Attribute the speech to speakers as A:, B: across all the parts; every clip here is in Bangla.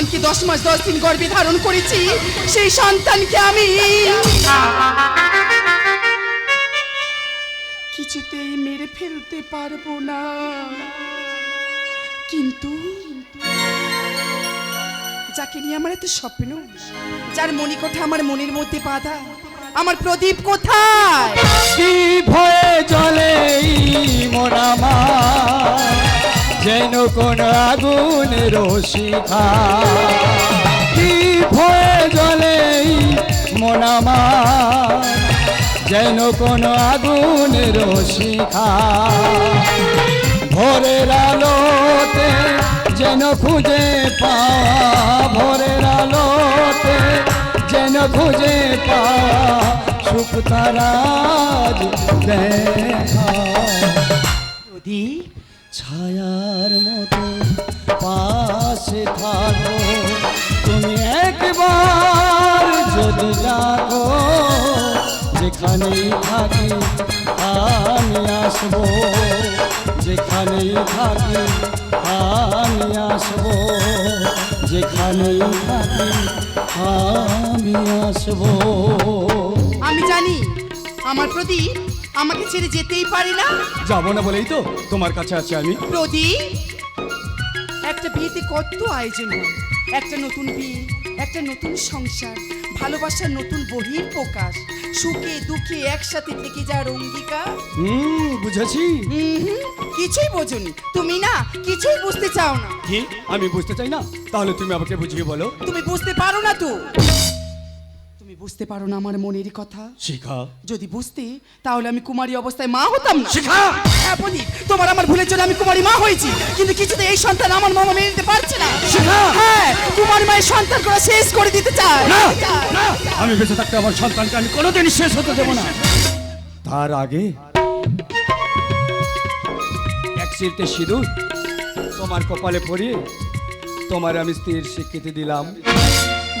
A: সন্তানকে দশ মাস, দশ দিন গর্ভে ধারণ করেছি, সেই সন্তানকে আমি কিছুতেই মেরে ফেলতে পারব না। কিন্তু যাকে নিয়ে আমার এত স্বপ্ন, যার মনি মণিকোঠা আমার মনের মধ্যে বাঁধা, আমার প্রদীপ কোথায়?
B: ভয়ে জলে মোনামা যেন কোন আগুনের শিখা কি ভয়ে জলে মোনামা যেন কোন আগুনের শিখা ভোরের আলোতে যেন খুঁজে পাওয়া, ভোরের আলোতে যেন খুঁজে পাওয়া সুখ তারাজ দেখা। ছায়ার মতো পাশে থাকো। তুমি একবার যদি ডাকো, যেখানেই থাকি আমি আসব। যেখানেই থাকি আমি আসব। যেখানেই থাকি আমি আসব।
A: আমি জানি আমার প্রদীপ আমাকে ছেড়ে যেতেই পারে না।
B: যাব না বলেই তো তোমার কাছে আছি আমি।
A: প্রদীপ একটা বিয়েতে কত আয়োজন হয়? একটা নতুন বিয়ে একটা নতুন সংসার ভালোবাসার নতুন বহির প্রকাশ সুখে দুঃখে একসাথে থেকে যাওয়ার অঙ্গীকার।
B: হুম বুঝেছি।
A: হুম কিছুই বোঝনি। তুমি না কিছুই বুঝতে চাও না।
B: কি? আমি বুঝতে চাই না? তাহলে তুমি আমাকে বুঝিয়ে বলো।
A: তুমি বুঝতে পারো না তো। বুঝতে পারো না আমার মনের কথা?
B: শিখা।
A: যদি বুঝতে তাহলে আমি কুমারী অবস্থায় মা হতাম না।
B: শিখা!
A: হ্যাঁ বলি তোমার আমার ভুলের জন্য আমি কুমারী মা হয়েছি কিন্তু কিছুতে এই সন্তান আমার মামা মেনে নিতে পারছে না।
B: শিখা!
A: হ্যাঁ কুমার মায়ের সন্তান করা শেষ করে দিতে চায়।
B: না না আমি বেঁচে থাকতে আমার সন্তানকে আমি কোনোদিন শেষ হতে দেবো না। তার আগে এক সিরতে সিঁদুর তোমার কপালে পরিয়ে তোমার আমি স্থির স্বীকৃতি দিলাম।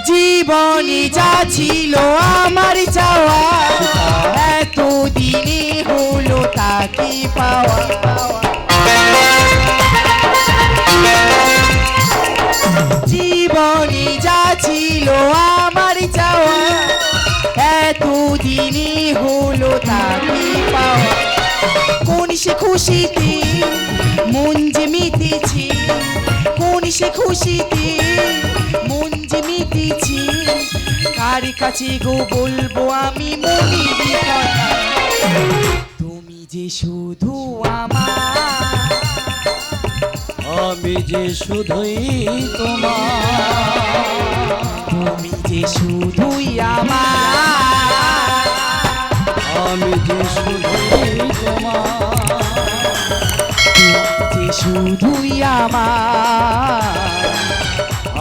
A: জীবনে যা ছিল আমার চাওয়া এত দিনে হলো তাকে পাওয়া। জীবনে যা ছিল আমার চাওয়া এত দিনে হলো তাকে পাওয়া। কোন সে খুশিতে মন যে মেতেছে কোন সে খুশিতে মন যে মেতেছে কার কাছে গো বলব আমি মনের কথা তুমি যে শুধু আমার
B: আমি যে শুধুই তোমার
A: তুমি যে শুধুই আমার
B: আমি যে শুধুই তোমার
A: যে শুধুই আমার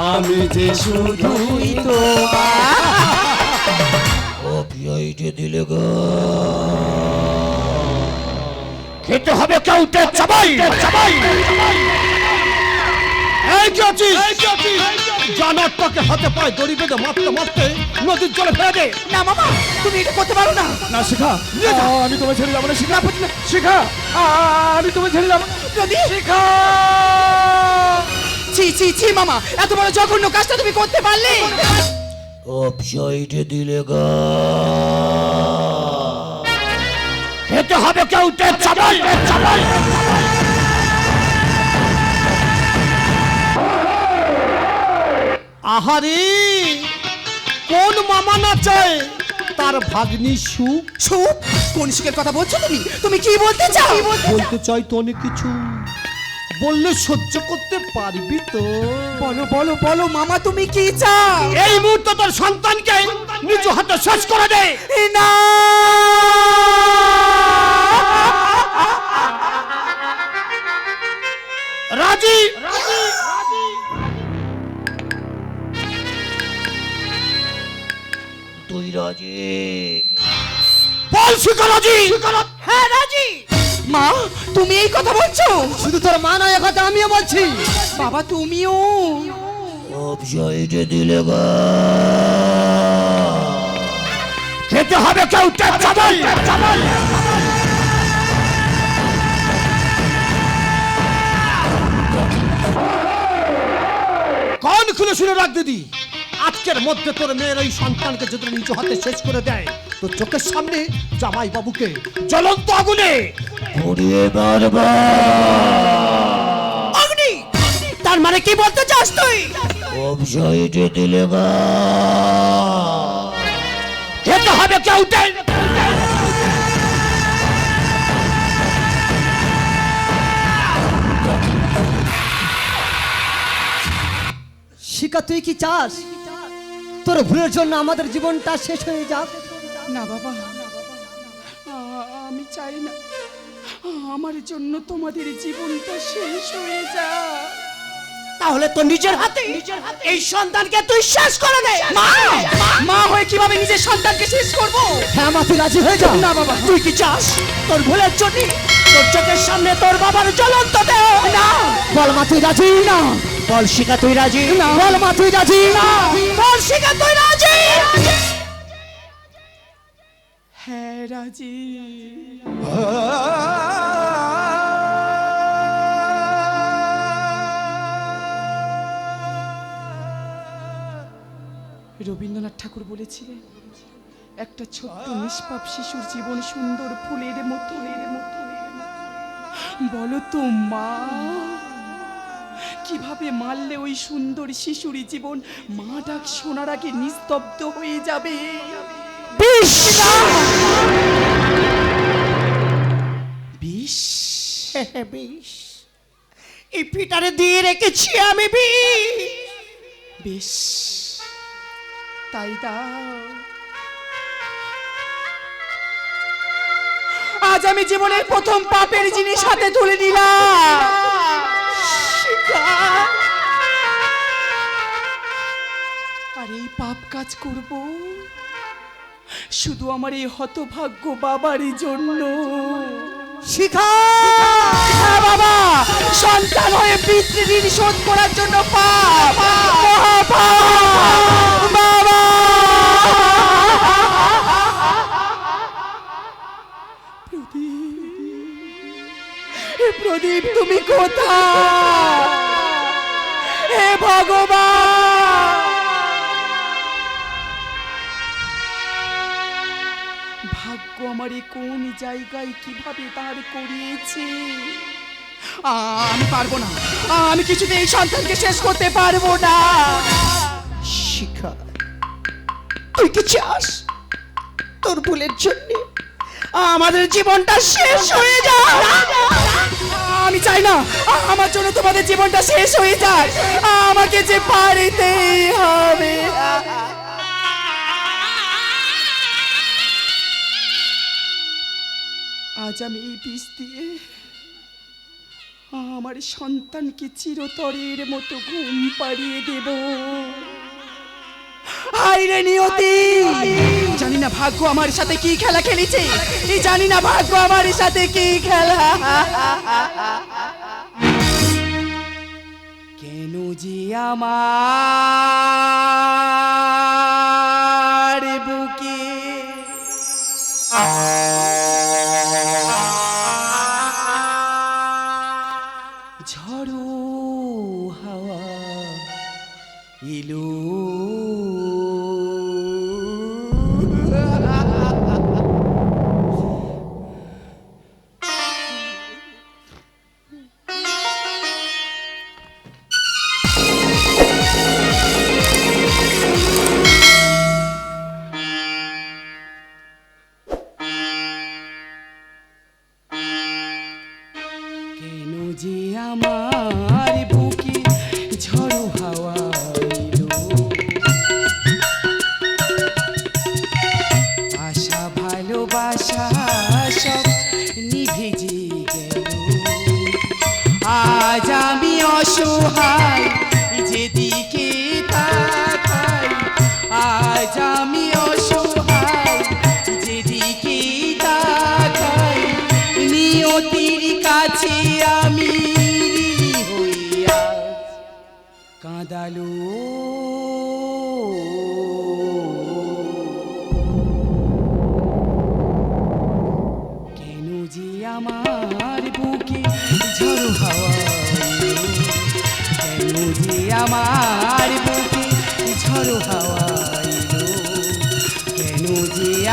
B: আমি যে শুধুই
A: শুধুই তোমার।
B: অপিয়াইটে দিলে গো। খেতে হবে কাউকে চাবাই চাবাই। এই কি আছিস? জানারটাকে হাতে পায় দড়ি বেঁধে মারতে মারতে নদীর জলে ফেলে দে।
A: না মামা তুমি এটা করতে পারো না।
B: না শিখা। আমি তোমায় ছেড়ে যাব না শিখা। শিখা। আমি তোমায় ছেড়ে যাব না।
A: যদি
B: শিখা।
A: ছি ছি ছি মামা। এত বড় জঘন্য কাজটা তুমি করতে পারলে।
B: দিলে গা। হবে কেউ চাবাই আহারে কোন মামা না চায় তার ভাগ্নি সুখ?
A: সুখ? কোন সুখের কথা বলছো তুমি? তুমি কি বলতে চাও?
B: বলতে চাই তো অনেক কিছু। বললে সহ্য করতে পারবি তো।
A: বলো বলো বলো মামা তুমি কি চাও?
B: এই মুহূর্তে তোর সন্তানকে নিজ হাতে শেষ করে দে।
A: না!
B: রাজি? তুই রাজি? বল শিখা রাজি
A: হ্যাঁ রাজি। মা তুমি এই কথা বলছো?
B: শুধু তোর মা নয় কথা আমিও বলছি।
A: বাবা তুমিও।
B: অবসাইডে দিলে গা। খেতে হবে কেউ চাবাই চাবাই
C: খুলে শুনে রাখ দিদি। আজকের মধ্যে তোর মেয়ের ওই সন্তানকে যদি নিজ হাতে শেষ করে দেয় তো চোখের সামনে জামাই বাবুকে জ্বলন্ত আগুনে পুড়িয়ে মারবা।
D: অগ্নি তার মানে কি বলতে চাস তুই?
C: অবশাইটে দিলে গা খেতে হবে কেউ
D: শিকা তুই কি চাস? তোর ভুলের জন্য আমাদের জীবনটা শেষ হয়ে যাক।
A: না বাবা আমি চাই না। আমার জন্য তোমাদের জীবনটা শেষ হয়ে যা
D: তাহলে তো নিজের হাতে এই সন্তানকে তুই শেষ করে দে।
A: মা! মা! হয়ে কীভাবে নিজের সন্তানকে শেষ করব?
D: হ্যাঁ মা তুই রাজি হয়ে যা।
A: না বাবা।
D: তুই কি চাস? তোর ভুলের জন্য তোর চোখের সামনে তোর বাবার জ্বলন্ত দেহ।
A: না
D: বল মা তুই রাজি না? বল শিকা তুই রাজি? বল মা তুই রাজি? বল শিকা তুই রাজি?
A: হ্যাঁ রাজি। রবীন্দ্রনাথ ঠাকুর বলেছিলেন একটা ছোট্ট নিষ্পাপ শিশুর জীবন সুন্দর ফুলের মতো। বলো তো মা কীভাবে মারলে ওই সুন্দর শিশুরই জীবন মা ডাক শোনার আগে নিস্তব্ধ হয়ে যাবে।
D: বিষ।
A: বিষ
D: বিষ। এই পিটারে দিয়ে রেখেছি আমি বিষ।
A: বেশ তাই দাও। আজ আমি জীবনের প্রথম পাপের জিনিস হাতে তুলে নিলাম। আর এই পাপ কাজ করব শুধু আমার এই হতভাগ্য বাবারই জন্য।
D: শিখা!
A: বাবা! সন্তান হয়ে পিতৃঋণ শোধ করার জন্য পাপ। বাবা প্রদীপ প্রদীপ তুমি কোথায়? ভাগ্য আমারে কোন জায়গায় কীভাবে আমি পারব না। আমি সন্তানকে শেষ করতে পারব না।
D: শিখা, তুই কি চাস? তোর ভুলের জন্য আমাদের জীবনটা শেষ হয়ে যা
A: আমি চাই না। আমার জন্য তোমাদের জীবনটা শেষ হয়ে যায়। আমাকে যে পারিতেই হবে। আজ আমি এই বিষ দিয়ে আমার সন্তানকে চিরতরের মতো ঘুম পাড়িয়ে দেব। হাইরে নিয়তি। জানি না ভাগ্য আমার সাথে কি খেলা খেলেছে। এই জানি না ভাগ্য আমার সাথে কি খেলা। কেন যে আমার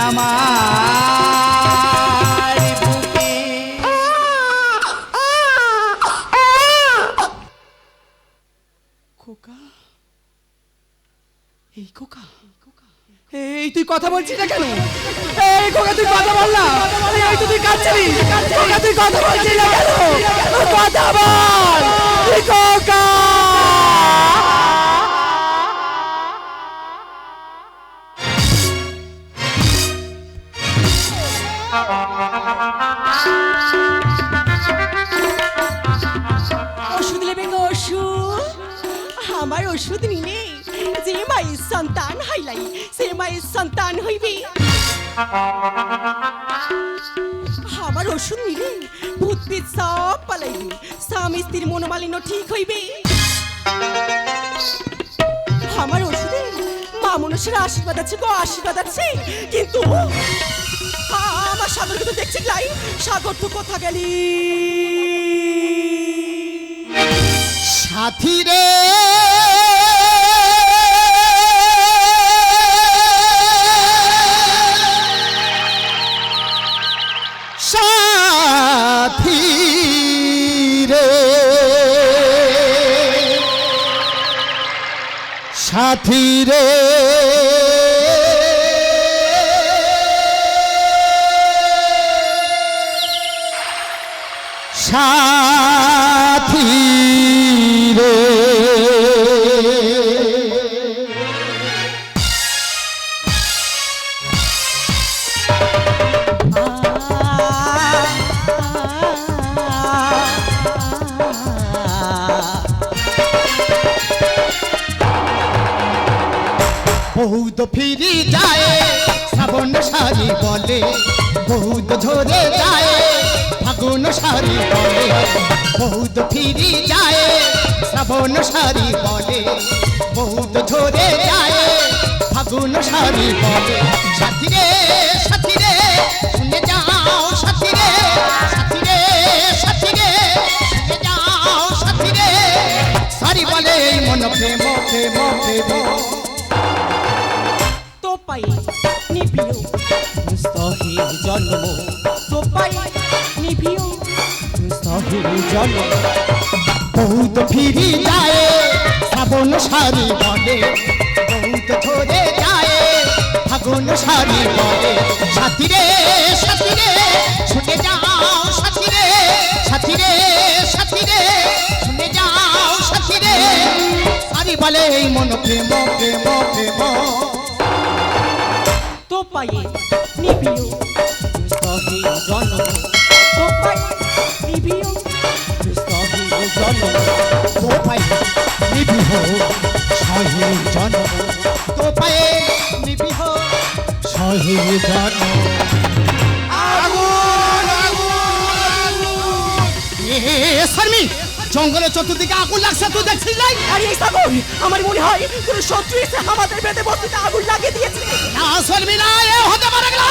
A: আমার বুকে। খোকা, এই তুই কথা বলছিস না কেন? এই খোকা, তুই কথা বল না। এই তো তুই কাঁদছিলি। খোকা, তুই কথা বলছিস না কেন? কথা বল। এই খোকা।
E: ওষুধ নেবে ওষুধ। আমার ওষুধ নিলে যে মায়ের সন্তান হাইলাই সে মায়ের সন্তান হইবে। আমার ওষুধ নিলে ভূত পিত সব পালাইবে, স্বামী স্ত্রীর মনোমালিন্য ঠিক হইবে। আমার ওষুধে মা মনুষ্যের আশীর্বাদ আছে গো, আশীর্বাদ আছে। কিন্তু আমার সাগরকে তো দেখছি লাই। সাগর তো কোথা গেলি?
C: সাথী রে। সাথী রে। সাথী রে। সাথী বহুত ফিরি যায় শ্রাবণ সারি বলে বহুত ঝরে যায়। সারি বলে বহুত ফিরি যায়, শ্রাবণ সারি বলে বহুত ঝরে যায়, ফাগুন সারি বলে। সাথী রে সাথী রে শুনে যাও সাথী রে সাথী রে সাথী রে শুনে যাও সাথী রে সারি বলে এই মন প্রেম প্রেম প্রেম।
E: তো পাই নিবিও
F: সহে জন্ম।
E: তো পাই নিবিও
F: জন্ম
C: বহুত ফিরি যায়, শ্রাবণ সারি বলে। বহুত ধরে যায়, ফাগুন সারি বলে। সাথী রে সাথী রে শুনে যাও সাথী রে সাথী রে সাথী রে শুনে যাও সাথী রে সারি বলে এই মন প্রেম প্রেম প্রেম।
E: তো পাই নিবিও
F: সহে জন্ম
E: তো পাই নিবিও
F: সহে জন্ম
C: তো পাই নিবিহ সহে জন্ম তো পায়ে নিবিহ সহে জন্ম শর্মি জঙ্গলের চতুর্দিকে আগুন লাগছে তুই দেখছিস নাই?
E: আরে এই সাগর আমার মনে হয় কোন শত্রু এসে আমাদের বেঁধে বস্তিতে আগুন লাগিয়ে দিয়েছে।
C: না শর্মি না এ হতে পারে না।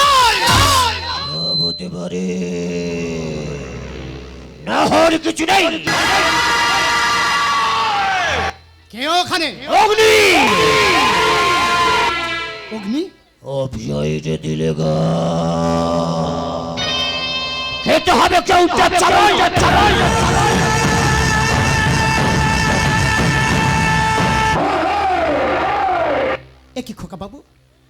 F: হতে পারে। না হওয়ার কিছু নেই।
C: কে ওখানে?
F: অগ্নি!
C: অগ্নি?
F: অভিজয়ীতে দিলে গা। খেতে হবে কেউ চালাই
C: একই খোকা বাবু?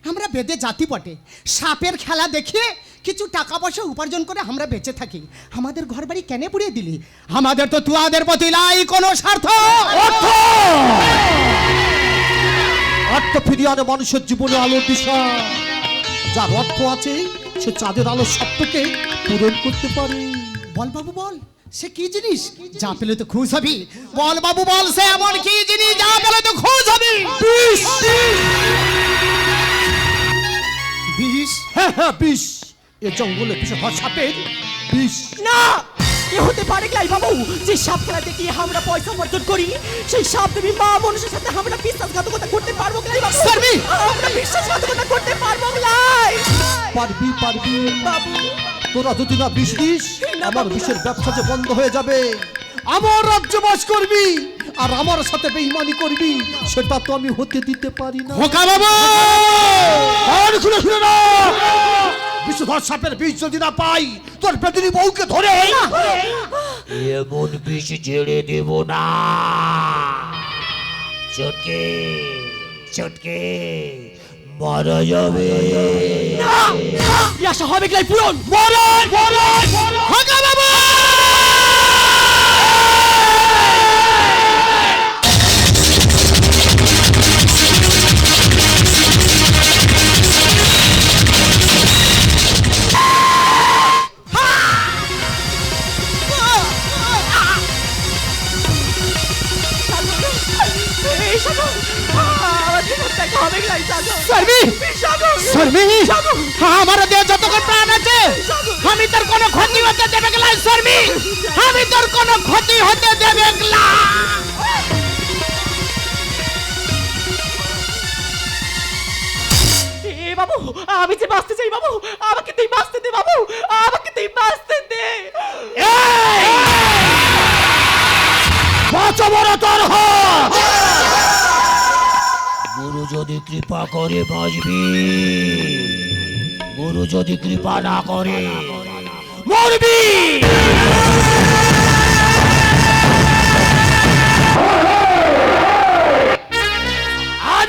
C: আমরা বেদে জাতি বটে। সাপের খেলা দেখিয়ে কিছু টাকা পয়সা উপার্জন করে আমরা বেঁচে থাকি। আমাদের ঘর বাড়ি কেনে পুড়িয়ে দিলি? আমাদের তো তুয়াদের প্রতি লাই কোনো স্বার্থ! অর্থ! অর্থ ফিরিয়ে আনে মানুষের জীবনে আলোর দিশা। যার অর্থ আছে সে চাঁদের আলো সত্যকে পূরণ করতে পারে। বল বাবু বল সে কি জিনিস? যা পেলে তো খুশ হবি। বল বাবু বল সে এমন কি জিনিস? যা পেলে তো খুশ হবি। বিষ বিষ? হ্যাঁ হ্যাঁ বিষ। এ জঙ্গলে বিষে ধর সাপের বিষ।
E: না! এ হতে পারে ক্লাই বাবু? যে সাপ খেলা দেখিয়ে আমরা পয়সা উপার্জন করি সেই সাপ দেবী মা মানুষের সাথে আমরা বিশ্বাসঘাতকতা করতে পারব ক্লাই বাবু?
C: সারবি!
E: আমরা বিশ্বাসঘাতকতা করতে পারব ক্লাই
C: পারবি পারবি।
E: বাবু
C: তোরা যদি না বিষ দিস
E: না,
C: আমার
E: বাবু,
C: বিষের ব্যবসা যে বন্ধ হয়ে যাবে। আমার রাজ্য বাস করবি
G: আর আমার সাথে বেইমানি করবি সেটা তো আমি হতে দিতে পারি না।
D: খোকা বাবু!
G: আর খুলে শুনে না! বিশুধর সাপের বিষ যদি না পাই তোর পেতনি বউকে ধরে
F: এমন বিষ ছেড়ে দেব না। চটকে চটকে মারা যাবে।
H: আশা হবে গেলাই পূরণ
D: খোকা বাবু! কোনো হতে দেবে গেলাম
H: এ বাবু আমি যে বাঁচতে চাই বাবু আমাকে তুই বাঁচতে দে বাবু আমাকে তুই বাঁচতে দে।
D: তোর
F: গুরু যদি কৃপা করে বাঁচবি গুরু যদি কৃপা না করে
D: মরবি।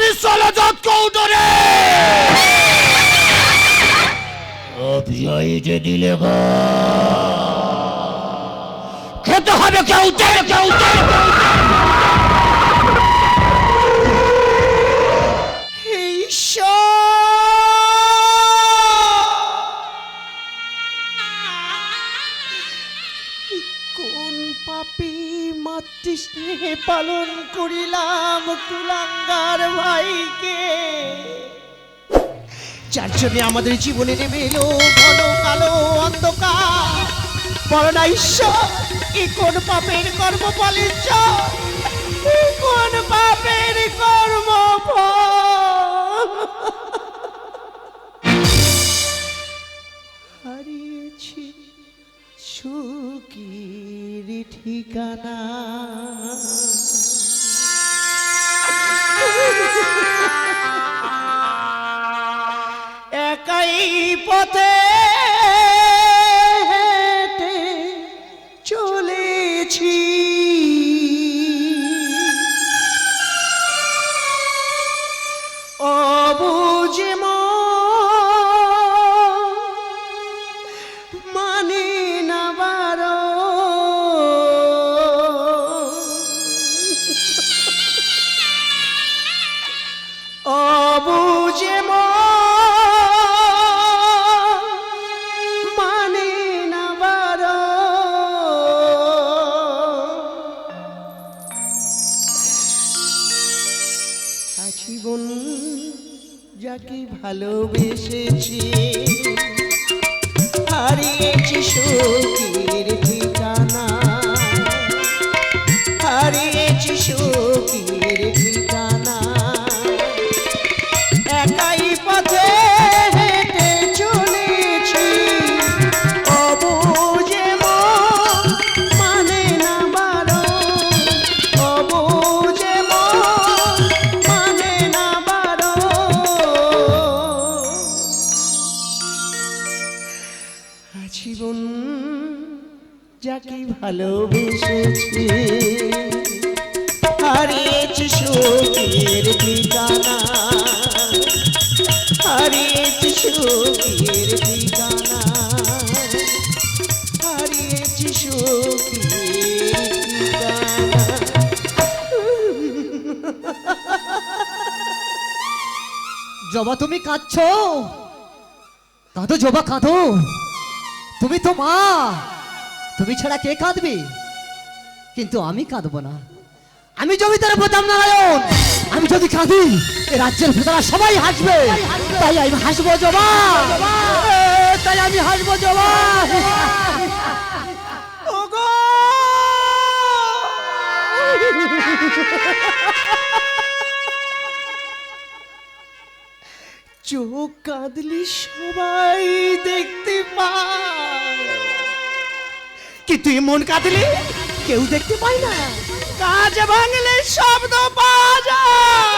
D: যত কৌটরে
F: অভিযাইতে দিলে
D: খেতে হবে কেউ কেউ
H: কোন মাতৃস্নেহে পালন করিলাম কুলাঙ্গার ভাইকে। যার জন্য আমাদের জীবনে নেমে এলো ঘন কালো অন্ধকার। বলো না, ঈশ্বর, এ কোন পাপের কর্ম ফলের এ কোন পাপের কর্ম হারিয়েছি সুখীর ঠিকানা। একাই পথে অবুঝে মন না বারো। আজীবন যাকে ভালোবেসেছি ভালোবেসেছি। হারিয়েছি সুখের ঠিকানা। হারিয়েছি সুখের ঠিকানা। হারিয়েছি সুখের
D: জবা, তুমি কাঁদছো? কাঁদো, জবা, কাঁদো। তুমি তো মা। তুমি ছাড়া কে কাঁদবে? কিন্তু আমি কাঁদবো না। আমি জমিদার প্রতাপ নারায়ণ, আমি যদি কাঁদি, এ রাজ্যের ভেতরা সবাই হাসবে। তাই আমি হাসবো জবা। তাই আমি হাসবো জবা।
H: চোখ কাঁদলি সবাই দেখতে পায়। কিন্তু মন কাঁদলে? কেউ দেখতে পাই না। কাজ ভাঙলে শব্দ পাওয়া যায়।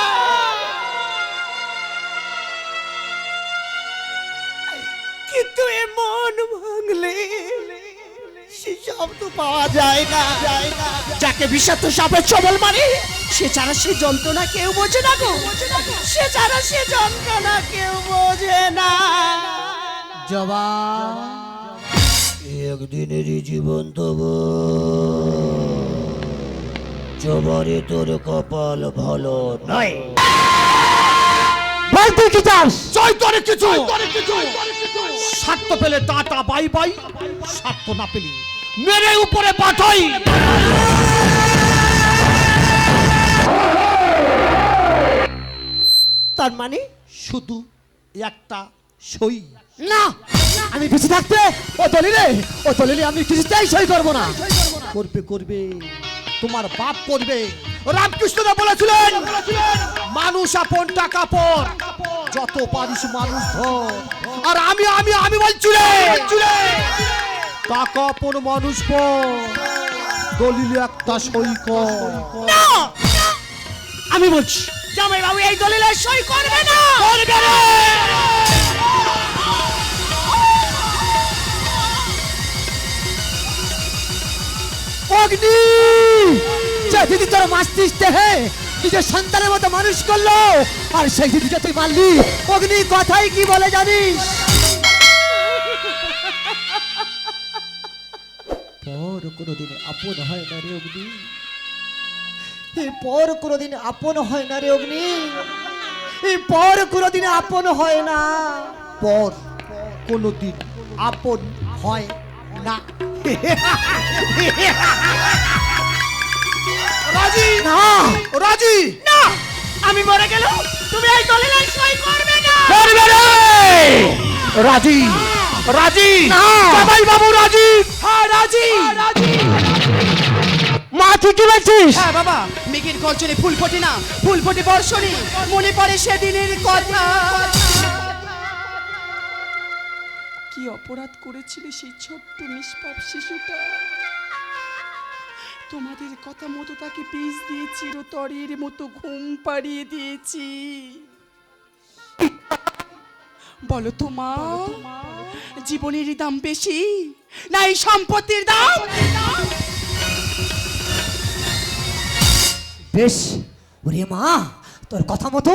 H: কিন্তু এ মন ভাঙলে সে শব্দ পাওয়া যায় না। যায় না যাকে বিষাক্ত সাপের চবল মারে, সে ছাড়া সে যন্ত্রণা কেউ বোঝে না গো। সে ছাড়া সে যন্ত্রণা কেউ বোঝে না।
C: জবা
F: একদিনেরই জীবন তবু। জবারে তোর কপাল ভালো নয়।
D: বলতে কি চাস?
G: জয় তোরে কিছু। স্বার্থ পেলে টাটা বাই বাই। স্বার্থ না পেলে মেরে উপরে পাঠাই।
H: তার মানে?
G: শুধু একটা সই।
D: না। আমি বেঁচে থাকতে ও দলিলে ও দলিলে আমি কিছুতেই সই করব না।
G: করবে করবে। তোমার বাপ করবে। রামকৃষ্ণ বলেছিলেন মানুষ আপন টাকা পর যত পারিস মানুষ ধর। আর আমি আমি আমি বলছি টাকা আপন মানুষ পর। দলিলে একটা সই কর।
H: আমি বলছি জামাই বাবু এই দলিলে সই করবে না।
G: করবে রে
D: অগ্নি! যে দিদি তোর মাস্তিস দেহে নিজের সন্তানের মতো মানুষ করল, আর সেই দিদিকে তুই মারলি। অগ্নি, কথাই কি বলে জানিস? পর কোনোদিন আপন হয় না রে অগ্নি। পর কোনোদিন আপন হয় না রে অগ্নি। পর কোনোদিন আপন হয় না।
G: পর কোনোদিন আপন হয় না। রাজি?
D: না।
G: রাজি?
H: না। আমি মরে গেল তুমি এই দলিলে সই করবে না।
G: করবে রে রাজি? রাজি?
D: না।
G: জামাই বাবু রাজি? হ্যাঁ রাজি।
D: মা তুই কি বলছিস?
A: হ্যাঁ বাবা। মেঘের গর্জনে ফুল ফোটে না ফুল ফোটে বর্ষণে। মনে পড়ে সেদিনের কথা। কি অপরাধ করেছিলে সেই ছোট্ট নিষ্পাপ শিশুটা? তোমাদের কথা মতো তাকে পিস দিয়ে চিরতরের মতো ঘুম পাড়িয়ে দিয়েছি। বলো তো মা। জীবনের দাম বেশি না এই সম্পত্তির দাম?
D: বেশ ওরে মা তোর কথা মতো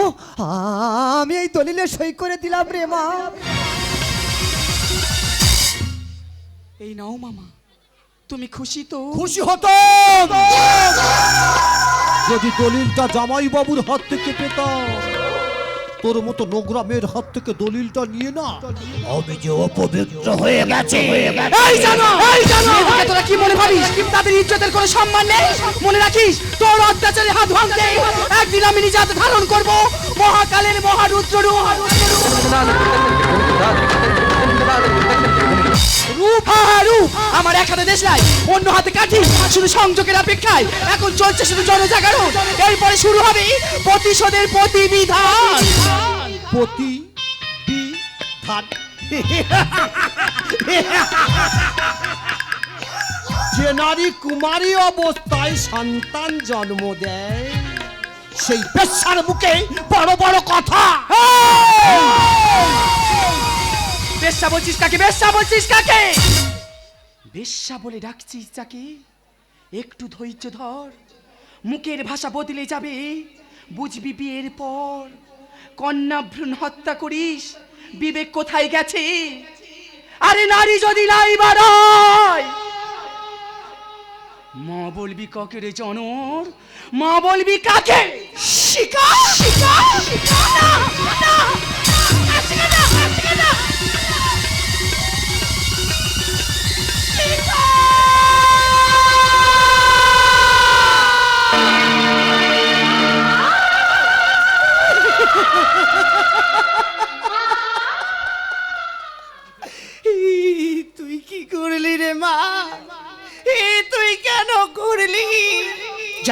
D: আমি এই দলিলে সই করে দিলাম রে মা।
A: নাও মামা তুমি খুশি তো
G: খুশি হতো যদি দলিলটা জামাই বাবুর হাত থেকে পেতাম তোর মতো নোংরা মেয়ের হাত থেকে দলিলটা নিয়ে না
F: আমি যে অপবিত্র হয়ে গেছে
A: এই জানো এই জানো তোরা কি মনে ভাবিস তাদের ইজ্জতের কোনো সম্মান নেই মনে রাখিস তোর অত্যাচারে হাত ভাঙতে একদিন আমি নিজে হাতে ধারণ করব মহাকালের মহারুদ্র রূপ আমার এক হাতে দেশলাই অন্য হাতে কাঠি শুধু সংযোগের অপেক্ষায়। এখন চলছে শুধু জনজাগরণ। এরপরে শুরু হবে প্রতিশোধের প্রতিবিধান।
G: প্রতি বিধান যে নারী কুমারী অবস্থায় সন্তান জন্ম দেয় সেই পেশার মুখে বড় বড় কথা।
A: বেশ্যা বলছিস কাকে বেশ্যা বলছিস কাকে বেশ্যা বলে ডাকছিস যাকে একটু ধৈর্য ধর মুখের ভাষা বদলে যাবে বুঝবি বিয়ের পর কন্যা ভ্রূণ হত্যা করিস বিবেক কোথায় গেছে আরে নারী যদি নাই বাড়ায় মা বলবি কাকে রে জনর মা বলবি কাকে শিকা শিকা শিকা না না আজকে না আজকে না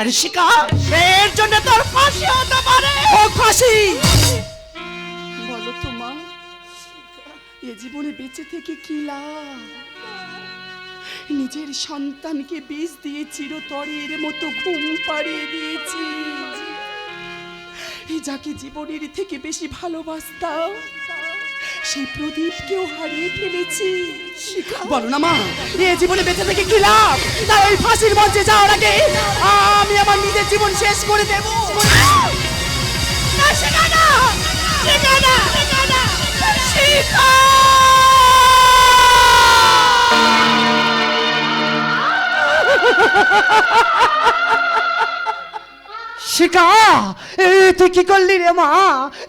H: জানিস শিকা এর জন্য তোর ফাঁসি হতে পারে।
A: ও ফাঁসি! বলো তো মা। এ জীবনে বেঁচে থেকে কি লাভ? নিজের সন্তানকে বিষ দিয়ে চিরতরের মতো ঘুম পাড়িয়ে দিয়েছি। যাকে জীবনের থেকে বেশি ভালোবাসতাম সেই প্রদীপকেও হারিয়ে ফেলেছি। বলো না মা এ জীবনে বেঁচে থেকে কি লাভ? না ওই ফাঁসির মঞ্চে যাওয়ার আগে আমি আমার নিজের জীবন শেষ করে দেব। শেখা। শেখা। শিখা
D: এই তুই কি করলি রে মা?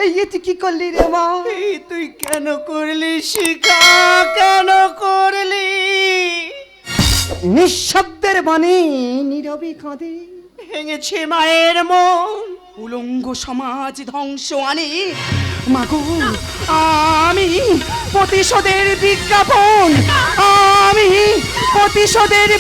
D: এই তুই কি করলি রে মা?
H: এই তুই কেন করলি শিখা? কেন করলি?
D: নিঃশব্দের বাণী নীরবে কাঁদে।
H: ভেঙেছে মায়ের মন
A: উলঙ্গ সমাজ ধ্বংস আনে। মাগো আমি প্রতিশোধের বিজ্ঞাপন আমি প্রতিশোধের